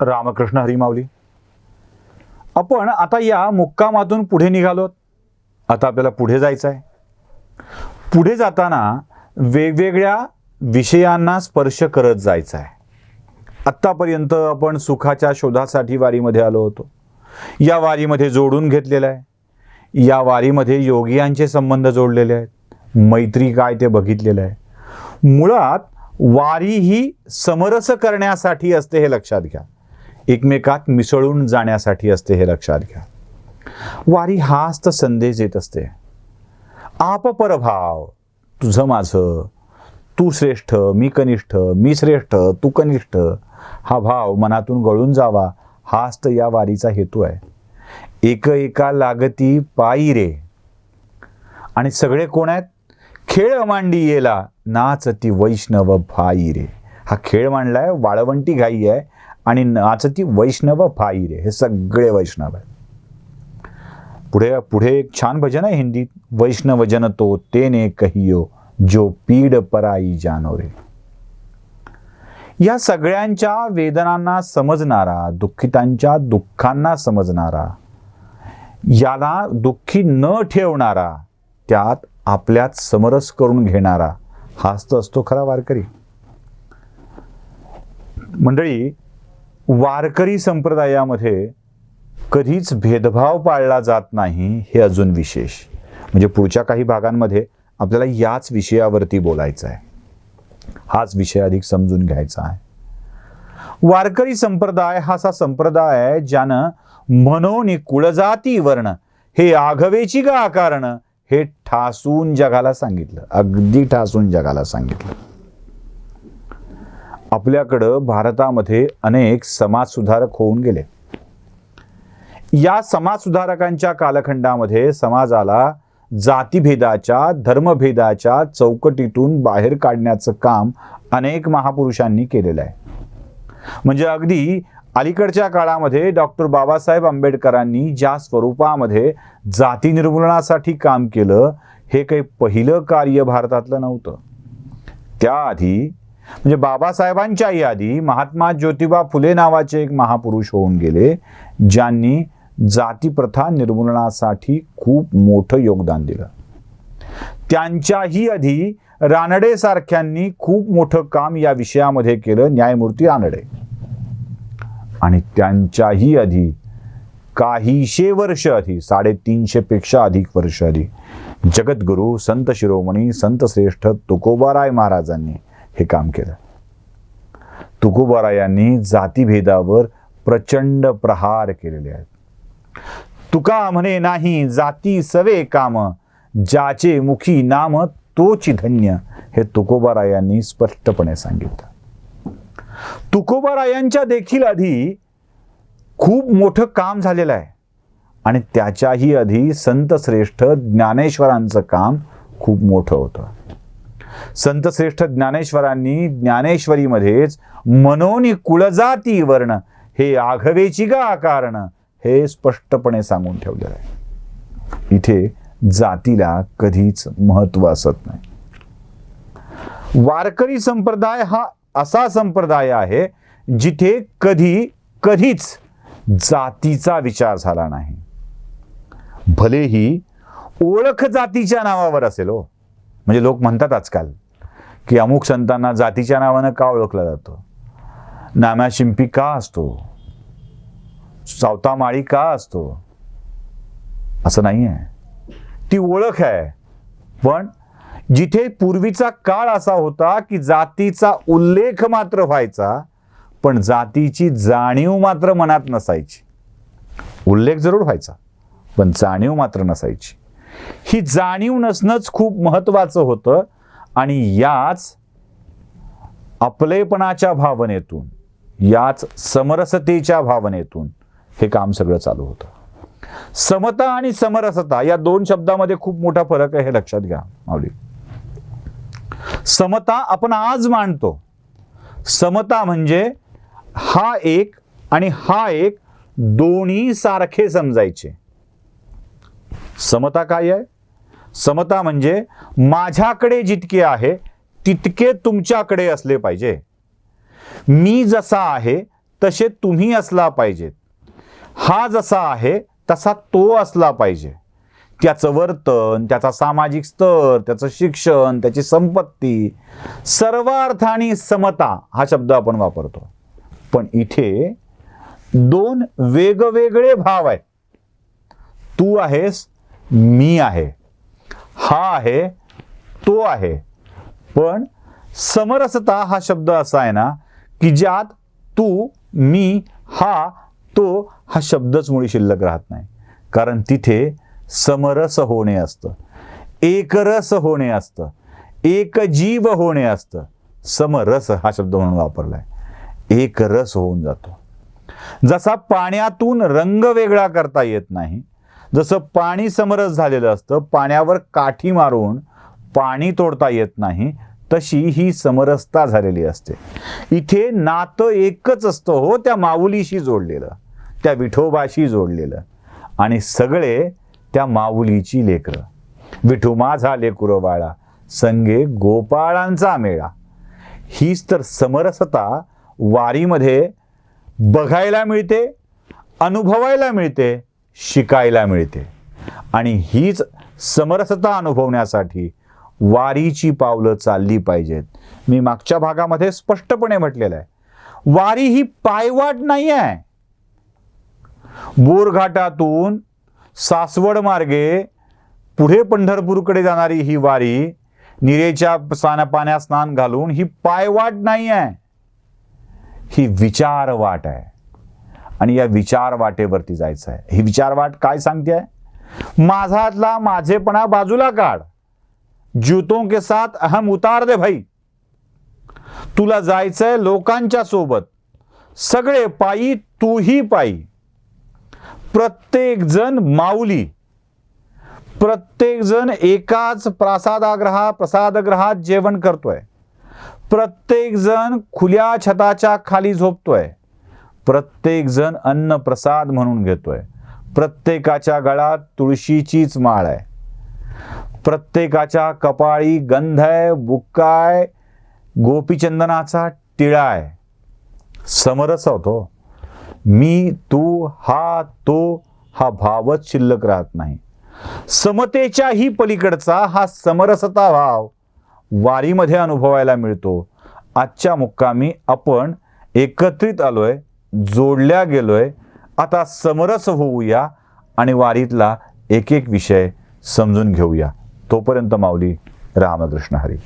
रामकृष्ण हरिमावली आपण आता या मुक्कामातून पुढे निघालोत आता आपल्याला पुढे जायचं आहे पुढे जाताना वेगवेगळ्या विषयांना स्पर्श करत जायचं आहे आत्तापर्यंत आपण सुखाच्या शोधासाठी वारीमध्ये आलो होतो. या वारीमध्ये जोडून घेतलेलं आहे. या वारीमध्ये योगियांचे संबंध जोडलेले आहेत. मैत्री काय ते बघितलेलं आहे. मुळात वारी ही समरस करण्यासाठी असते हे लक्षात घ्या. एकमेकात मिसळून जाण्यासाठी असते हे लक्षात घ्या. वारी हाच तर संदेश देत असते. आपपरभाव तुझं माझं तू श्रेष्ठ मी कनिष्ठ मी श्रेष्ठ तू कनिष्ठ हा भाव मनातून गळून जावा हाच तर या वारीचा हेतू आहे. एक एका लागती पायी रे. आणि सगळे कोण आहेत? खेळ मांडी येला नाचती वैष्णव भाई रे. हा खेळ मांडलाय वाळवंटी घाई आहे आणि नाचती वैष्णव भाई रे हे सगळे वैष्णव आहेत. पुढे पुढे एक छान भजन आहे हिंदीत वैष्णव जन तो तेने कहियो जो पीड पराई जानो रे. या सगळ्यांच्या वेदनांना समजणारा दुःखितांच्या दुःखांना समजणारा याला दुःखी न ठेवणारा त्यात आपल्यात समरस करून घेणारा हाच तर असतो खरा वारकरी. मंडळी वारकरी संप्रदायामध्ये कधीच भेदभाव पाळला जात नाही हे अजून विशेष. म्हणजे पुढच्या काही भागांमध्ये आपल्याला याच विषयावरती बोलायचं आहे. हाच विषय अधिक समजून घ्यायचा आहे. वारकरी संप्रदाय हा असा संप्रदाय आहे ज्यानं म्हणून कुळजाती वर्ण हे आघवेची का आकारण हे ठासून जगाला सांगितलं. अगदी ठासून जगाला सांगितलं. आपल्याकडं भारतामध्ये अनेक समाजसुधारक होऊन गेले. या समाजसुधारकांच्या कालखंडामध्ये समाजाला जातीभेदाच्या धर्मभेदाच्या चौकटीतून बाहेर काढण्याचं काम अनेक महापुरुषांनी केलेलं आहे. म्हणजे अगदी अलीकडच्या काळामध्ये डॉक्टर बाबासाहेब आंबेडकरांनी ज्या स्वरूपामध्ये जाती निर्मूलनासाठी काम केलं हे काही पहिलं कार्य भारतातलं नव्हतं. त्याआधी म्हणजे बाबासाहेबांच्याही आधी महात्मा ज्योतिबा फुले नावाचे एक महापुरुष होऊन गेले ज्यांनी जाती प्रथा निर्मूलनासाठी खूप मोठं योगदान दिलं. त्यांच्याही आधी रानडे सारख्यांनी खूप मोठं काम या विषयामध्ये केलं न्यायमूर्ती रानडे. आणि त्यांच्याही आधी काहीशे वर्ष आधी साडेतीनशे पेक्षा अधिक वर्ष आधी जगद्गुरू संत शिरोमणी संत श्रेष्ठ तुकोबाराय महाराजांनी हे काम केलं. तुकोबारायांनी जातीभेदावर प्रचंड प्रहार केलेले आहेत. तुका म्हणे नाही जाती सवे काम ज्याचे मुखी नाम तोची धन्य हे तुकोबारायांनी स्पष्टपणे सांगितलं. तुकोबारायांच्या देखील आधी खूप मोठं काम झालेलं आहे. आणि त्याच्याही आधी संत श्रेष्ठ ज्ञानेश्वरांचं काम खूप मोठं होतं. संतश्रेष्ठ ज्ञानेश्वरांनी ज्ञानेश्वरीमध्येच मनोनी कुळजाती वर्ण हे आघवेची गा कारण हे स्पष्टपणे सांगून ठेवलेलं आहे. इथे जातीला कधीच महत्त्व असत नाही. वारकरी संप्रदाय हा असा संप्रदाय आहे जिथे कधी कधीच जातीचा विचार झाला नाही. भलेही ओळख जातीच्या नावावर असेल हो. म्हणजे लोक म्हणतात आजकाल की अमुक संतांना जातीच्या नावानं का ओळखला जातो? नाम्या शिंपी का असतो? सावता माळी का असतो? असं नाही आहे ती ओळख आहे. पण जिथे पूर्वीचा काळ असा होता की जातीचा उल्लेख मात्र व्हायचा पण जातीची जाणीव मात्र मनात नसायची. उल्लेख जरूर व्हायचा पण जाणीव मात्र नसायची. ही जाणीव नसणंच खूप महत्वाचं होतं आणि याच आपलेपणाच्या भावनेतून याच समरसतेच्या भावनेतून हे काम सगळं चालू होतं. समता आणि समरसता या दोन शब्दामध्ये खूप मोठा फरक आहे हे लक्षात घ्या माऊली. समता आपण आज मांडतो. समता म्हणजे हा एक आणि हा एक दोन्ही सारखे समजायचे. समता काय आहे? समता म्हणजे माझ्याकडे जितके आहे तितके तुमच्याकडे असले पाहिजे. मी जसा आहे तसे तुम्ही असला पाहिजेत. हा जसा आहे तसा तो असला पाहिजे. त्याचं वर्तन त्याचा सामाजिक स्तर त्याचं शिक्षण त्याची संपत्ती सर्व अर्थाने समता हा शब्द आपण वापरतो. पण इथे दोन वेगवेगळे भाव आहेत. तू आहेस मी आहे. हा आहे तो आहे. पण समरसता हा शब्द असा आहे ना की ज्यात तू मी हा तो हा शब्दच मुळी शिल्लक राहत नाही. कारण तिथे समरस होणे असतं. एकरस होणे असतं. एक जीव होणे असतं. समरस हा शब्द म्हणून वापरलाय. एक रस होऊन जातो. जसा पाण्यातून रंग वेगळा करता येत नाही जसं पाणी समरस झालेलं असतं पाण्यावर काठी मारून पाणी तोडता येत नाही तशी ही समरसता झालेली असते. इथे नातं एकच असतं हो त्या माऊलीशी जोडलेलं त्या विठोबाशी जोडलेलं आणि सगळे त्या माऊलीची लेकरं. विठू माझा लेकुर बाळा संगे गोपाळांचा मेळा. हीच तर समरसता वारीमध्ये बघायला मिळते अनुभवायला मिळते शिकायला मिळते. आणि हीच समरसता अनुभवण्यासाठी वारीची पावलं चालली पाहिजेत. मी मागच्या भागामध्ये स्पष्टपणे म्हटलेलं आहे. वारी ही पायवाट नाही आहे. बोरघाटातून सासवड मार्गे पुढे पंढरपूरकडे जाणारी ही वारी निरेच्या साना पाण्यात स्नान घालून ही पायवाट नाही आहे. ही विचार वाट आहे. आणि या विचार वाटेवरती जायचं आहे. ही विचारवाट काय सांगते? आहे माझातला माझेपणा बाजूला काढ. जूतों के साथ अहम उतार दे भाई. तुला जायचंय लोकांच्या सोबत. सगळे पायी तूही पायी. प्रत्येक जण माऊली. प्रत्येक जण एकाच प्रसादाग्रहा प्रसादगृहात जेवण करतोय. प्रत्येक जण खुल्या छताच्या खाली झोपतोय. प्रत्येकजण अन्न प्रसाद म्हणून घेतोय. प्रत्येकाच्या गळात तुळशीचीच माळ आहे. प्रत्येकाच्या कपाळी गंध आहे बुक्काय गोपीचंदनाचा टिळा आहे. समरस होतो. मी तू हा तो हा भावच शिल्लक राहत नाही. समतेच्याही पलीकडचा हा समरसता भाव वारीमध्ये अनुभवायला मिळतो. आजच्या मुक्कामी आपण एकत्रित आलोय जोडल्या गेलोय. आता समरस होऊया आणि वारीतला एक एक विषय समजून घेऊया. तोपर्यंत माऊली रामकृष्ण हरी.